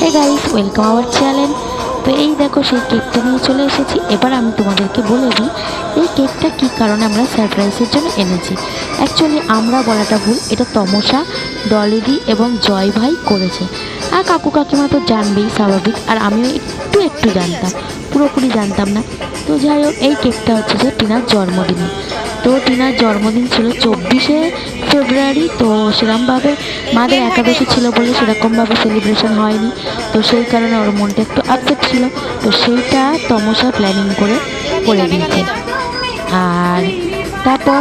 Hey guys welcome our channel তো এই দেখো সেই কেকটা নিয়ে চলে এসেছি। এবার আমি তোমাদেরকে বলে দিই, এই কেকটা কী কারণে আমরা সারপ্রাইজের জন্য এনেছি? অ্যাকচুয়ালি আমরা বলাটা ভুল, এটা তমসা ডলিদি এবং জয় ভাই করেছে। আর কাকু কাকিমা তো জানবেই স্বাভাবিক, আর আমিও একটু একটু জানতাম, পুরোপুরি জানতাম না। তো যাই হোক, এই কেকটা হচ্ছে যে টিনার জন্মদিনে। তো টিনার জন্মদিন ছিল চব্বিশে ফেব্রুয়ারি, তো সেরকমভাবে মাদের একাদশী ছিল বলে সেরকমভাবে সেলিব্রেশন হয়নি। তো সেই কারণে ওর মনটা একটু আপসেট ছিল। তো সেইটা তমসা প্ল্যানিং করে করে দিয়েছে আর তারপর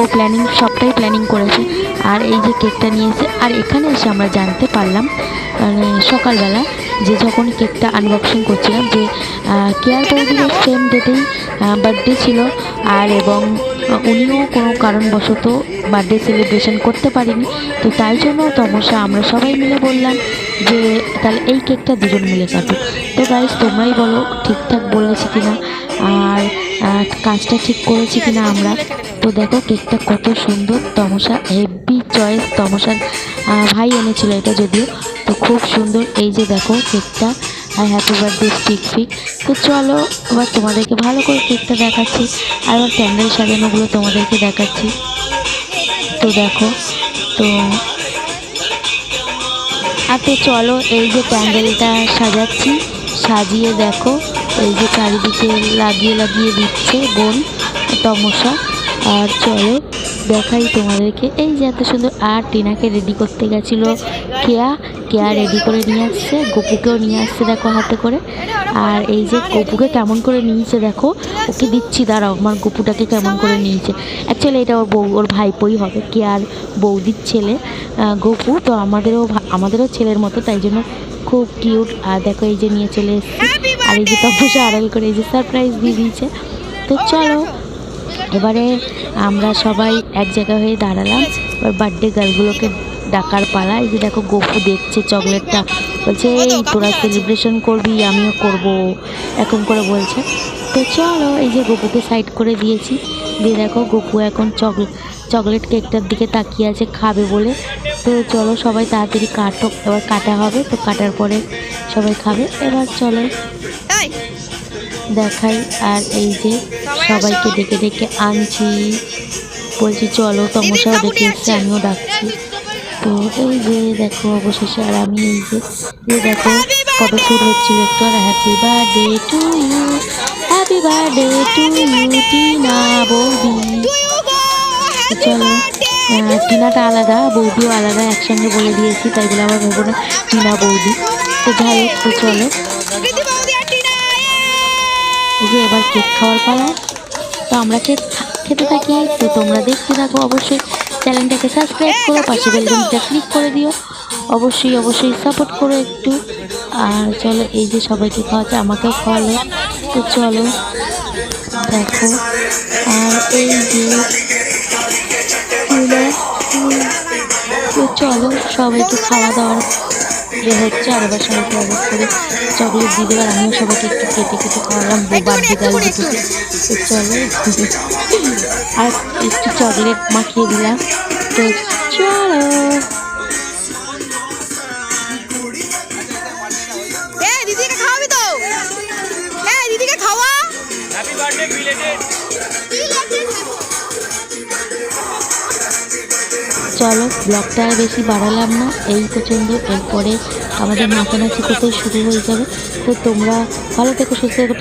ও প্ল্যানিং সবটাই প্ল্যানিং করেছে। আর এই যে কেকটা নিয়ে এসে আর এখানে এসে আমরা জানতে পারলাম মানে সকালবেলা যে যখন কেকটা আনবক্সিং করছিলাম যে কেয়ার বৌদির সেম ডেটেই বার্থডে ছিল আর এবং উনিও কোনো কারণবশত বার্থডে সেলিব্রেশন করতে পারিনি। তো তাই জন্য তমসা আমরা সবাই মিলে বললাম যে, তাহলে এই কেকটা দুজন মিলে কাটুক তো গাইজ তোমরাই বলো ঠিকঠাক বলেছি কিনা আর কাজটা ঠিক করেছি কিনা আমরা। তো দেখো কেকটা কত সুন্দর। তমসা হেভি চয়েস তমসার ভাই এনেছিল এটা যদিও। তো খুব সুন্দর। এই যে দেখো কেকটা আর হ্যাপি বার্থডে স্টিক ফিক তো চলো, এবার তোমাদেরকে ভালো করে কেকটা দেখাচ্ছি, আর এবার ক্যান্ডেল সাজানোগুলো তোমাদেরকে দেখাচ্ছি। তো দেখো, তো আর তো চলো, এই যে প্যান্ডেলটা সাজাচ্ছি, সাজিয়ে দেখো, এই যে চারিদিকে লাগিয়ে লাগিয়ে দিচ্ছে বোন তমসা। আর চলো দেখাই তোমাদেরকে। এই যে এত সুন্দর আর টিনাকে রেডি করতে গেছিল কেয়া। কেয়া রেডি করে নিয়ে আসছে, গপুকেও নিয়ে আসছে দেখো হাতে করে। আর এই যে গপুকে কেমন করে নিয়েছে দেখো, ওকে দিচ্ছি, দাঁড়াও, আমার গপুটাকে কেমন করে নিয়েছে। অ্যাকচুয়ালি এটা ওর বউ, ওর ভাইপোই হবে, কেয়ার বৌদির ছেলে। গপু, তো আমাদেরও আমাদেরও ছেলের মতো, তাই জন্য খুব কিউট আর দেখো এই যে নিয়ে চলে এসেছে। আর এই যে তপসা আড়াল করে এই যে সারপ্রাইজ দিয়ে দিয়েছে। তো চলো এবারে আমরা সবাই এক জায়গা হয়ে দাঁড়ালাম। এবার বার্থডে গার্লগুলোকে ডাকার পালা। এই যে দেখো, গপু দেখছে চকলেটটা। বলছে, এই, তোরা সেলিব্রেশন করবি, আমিও করব। এরকম করে বলছে। তো চলো, এই যে গপুকে সাইড করে দিয়েছি। দিয়ে দেখো, গপু এখন চকলেট চকলেট কেকটার দিকে তাকিয়ে আছে, খাবে বলে। তো চলো, সবাই তাড়াতাড়ি কাটো। এবার কাটা হবে, তো কাটার পরে সবাই খাবে। এবার চলো। দেখাই। আর এই যে সবাইকে ডেকে ডেকে আনছি। বলছি চলো তমসাও ডেকে এসছে আমিও ডাকছি। তো এই যে দেখো অবশেষে আর আমি এই যে এই দেখো ফটো শ্যুট হচ্ছিল একটু আর happy birthday to you happy birthday to you Tina বৌদি। চলো টিনাটা আলাদা বৌদিও আলাদা একসঙ্গে বলে দিয়েছি তাই বলে আবার ভেবো না টিনা বৌদি। তো যাই হোক তো চলো। যে এবার কেক খাওয়ার পালা। তো আমরা কেক খেতে থাকি। তো তোমরা দেখতে থাকো অবশ্যই চ্যানেলটাকে সাবস্ক্রাইব করো, পাশে বেলঘন্টা ক্লিক করে দিও। অবশ্যই অবশ্যই সাপোর্ট করো একটু। আর চলো, এই যে সবাইকে খাওয়াচ্ছে, আমাকেও খাওয়ালো। তো চলো, দেখো। আর এই যে তো চলো সবাইকে খাওয়া দাওয়ার ইয়ে হচ্ছে আর এবার সবাইকে এক করে চকলেট দিয়ে দেবার আমিও সবাইকে একটু কেটে কেটে খাওয়ালাম বার্থডে গার্ল দুটোকে তো চলো। আর একটু চকলেট মাখিয়ে দিলাম। তো চলো। এ দিদিকে খাওয়াবি তো? এ দিদিকে খাওয়া। হ্যাপি বার্থডে বিলেটেড চলো ব্লকটা আর বেশি বাড়ালাম না। এই পর্যন্ত এরপরে আমাদের নাচানাচি করতে শুরু হয়ে যাবে। তো তোমরা ভালো থেকো, সুস্থ থেকো